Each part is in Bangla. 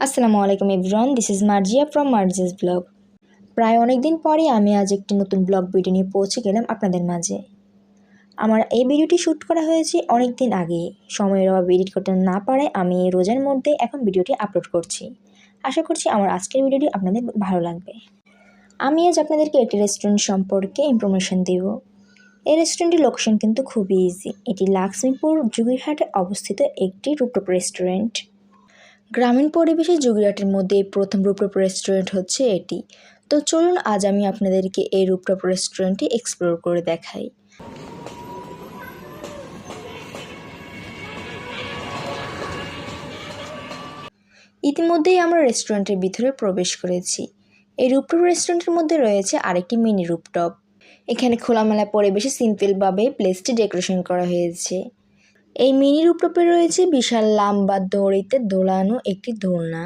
আসসালামু আলাইকুম everyone this is Marzia from Marzia's vlog. প্রায় অনেক দিন পরে আমি আজ একটি নতুন ব্লগ ভিডিও নিয়ে পৌঁছে গেলাম আপনাদের মাঝে। আমার এই ভিডিওটি শ্যুট করা হয়েছে অনেক দিন আগে সময়ের অভাবে এডিট করতে না পারায় আমি রোজার মধ্যে এখন ভিডিওটি আপলোড করছি। আশা করছি আমার আজকের ভিডিওটি আপনাদের ভালো লাগবে। আমি আজ আপনাদেরকে একটি রেস্টুরেন্ট সম্পর্কে ইনফরমেশন দেব। এই রেস্টুরেন্টের লোকেশন কিন্তু খুবই ইজি এটি লাক্সমিপুর জুগিরহাটে অবস্থিত একটি রূপটপ রেস্টুরেন্ট গ্রামীণ পরিবেশে জুগিরাটের মধ্যে প্রথম রূপটপ রেস্টুরেন্ট হচ্ছে এটি। তো চলুন আজ আমি আপনাদেরকে এই রূপটপ রেস্টুরেন্টটি এক্সপ্লোর করে দেখাই। ইতিমধ্যেই আমরা রেস্টুরেন্টের ভিতরে প্রবেশ করেছি। এই রূপটপ রেস্টুরেন্টের মধ্যে রয়েছে আরেকটি মিনি রূপটপ এখানে খোলামেলা পরিবেশে সিম্পলভাবে প্লেসটি ডেকোরেশন করা হয়েছে। এই মিনি রূপটপে রয়েছে বিশাল লাম্বা দড়িতে দোলানো একটি দোলনা।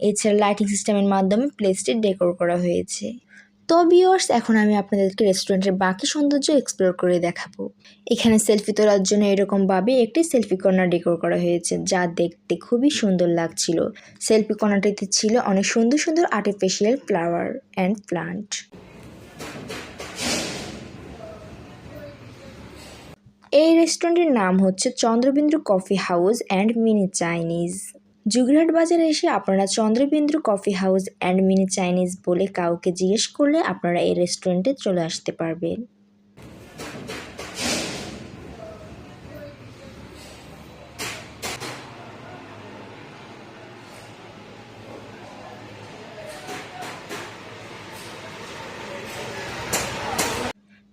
এছাড়া লাইটিং সিস্টেমের মাধ্যমে প্লেসটি ডেকোর করা হয়েছে। তো এখন আমি আপনাদেরকে রেস্টুরেন্টের বাকি সৌন্দর্য এক্সপ্লোর করে দেখাবো। এখানে সেলফি তোলার জন্য এরকমভাবে একটি সেলফি কর্নার ডেকোর করা হয়েছে, যা দেখতে খুবই সুন্দর লাগছিল। সেলফি কর্নারটিতে ছিল অনেক সুন্দর সুন্দর আর্টিফিশিয়াল ফ্লাওয়ার অ্যান্ড প্লান্ট এই রেস্টুরেন্টের নাম হচ্ছে Chandrabindu coffee house and mini Chinese. জুগরাট বাজারে এসে আপনারা Chandrabindu coffee house and mini Chinese বলে কাউকে জিজ্ঞেস করলে আপনারা এই রেস্টুরেন্টে চলে আসতে পারবেন।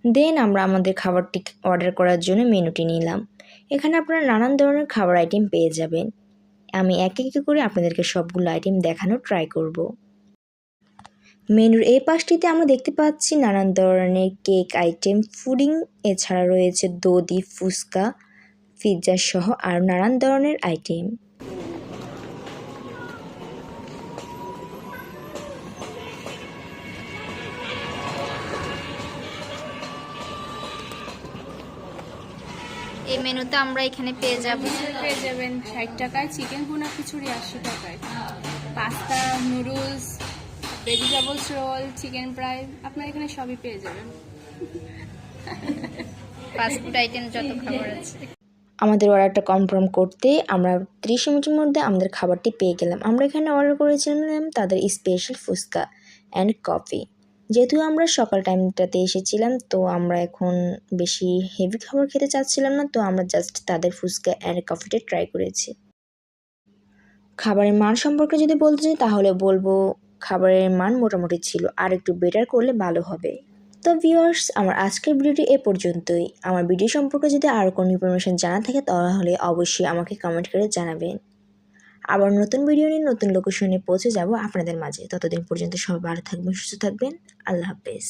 দেন আমরা আমাদের খাবারটি অর্ডার করার জন্য মেনুটি নিলাম। এখানে আপনারা নানান ধরনের খাবার আইটেম পেয়ে যাবেন। আমি এক এক করে আপনাদেরকে সবগুলো আইটেম দেখানো ট্রাই করব। মেনুর এই পাশটিতে আমরা দেখতে পাচ্ছি নানান ধরনের কেক আইটেম ফুডিং এছাড়া রয়েছে দধি, ফুচকা পিৎজা সহ আর নানান ধরনের আইটেম এই মেনুতে আমরা এখানে পেয়ে যাব। পেয়ে যাবেন ষাট টাকায় চিকেন ভুনা খিচুড়ি আশি টাকায়। Pasta noodles vegetables roll chicken fry আপনার এখানে সবই পেয়ে যাবেন। ফাস্টফুড আইটেম যত খাবার আছে। আমাদের অর্ডারটা কনফার্ম করতে আমরা ত্রিশ মিনিটের মধ্যে আমাদের খাবারটি পেয়ে গেলাম। আমরা এখানে অর্ডার করেছিলাম তাদের স্পেশাল ফুচকা অ্যান্ড কফি যেহেতু আমরা সকাল টাইমটাতে এসেছিলাম, তো আমরা এখন বেশি হেভি খাবার খেতে চাচ্ছিলাম না, তো আমরা জাস্ট তাদের ফুচকা অ্যান্ড কফিটা ট্রাই করেছি। খাবারের মান সম্পর্কে যদি বলতে চাই, তাহলে বলব খাবারের মান মোটামুটি ছিল, আর একটু বেটার করলে ভালো হবে। তো ভিউয়ার্স আমার আজকের ভিডিওটি এ পর্যন্তই। আমার ভিডিও সম্পর্কে যদি আরও কোনো ইনফরমেশন জানা থাকে, তাহলে অবশ্যই আমাকে কমেন্ট করে জানাবেন। আবার নতুন ভিডিও নিয়ে নতুন লোকেশনে পৌঁছে যাব আপনাদের মাঝে। ততদিন পর্যন্ত সবাই ভালো থাকবেন, সুস্থ থাকবেন। আল্লাহ হাফেজ।